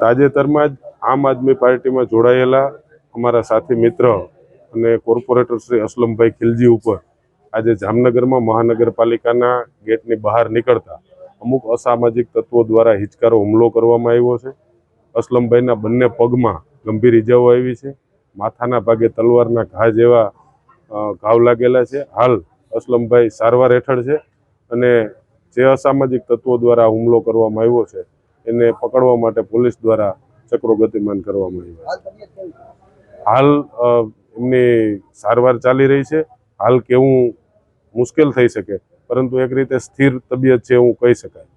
તાજેતરમાં જ આમ આદમી પાર્ટીમાં જોડાયેલા અમારા સાથી મિત્ર અને કોર્પોરેટર શ્રી અસલમભાઈ ખિલજી ઉપર આજે જામનગરમાં મહાનગરપાલિકાના ગેટની બહાર નીકળતા અમુક અસામાજિક તત્વો દ્વારા હિચકારો હુમલો કરવામાં આવ્યો છે. અસલમભાઈના બંને પગમાં ગંભીર ઇજાઓ આવી છે. માથાના ભાગે તલવારના ઘા જેવા ઘાવ લાગેલા છે. હાલ અસલમભાઈ સારવાર હેઠળ છે અને જે અસામાજિક તત્વો દ્વારા હુમલો કરવામાં આવ્યો છે, એને પકડવા માટે પોલીસ દ્વારા ચક્રો ગતિમાન કરવામાં આવ્યા હાલ એમની સારવાર ચાલી રહી છે. હાલ કેવું મુશ્કેલ થઈ શકે. પરંતુ એક રીતે સ્થિર તબિયત છે એવું કહી શકાય.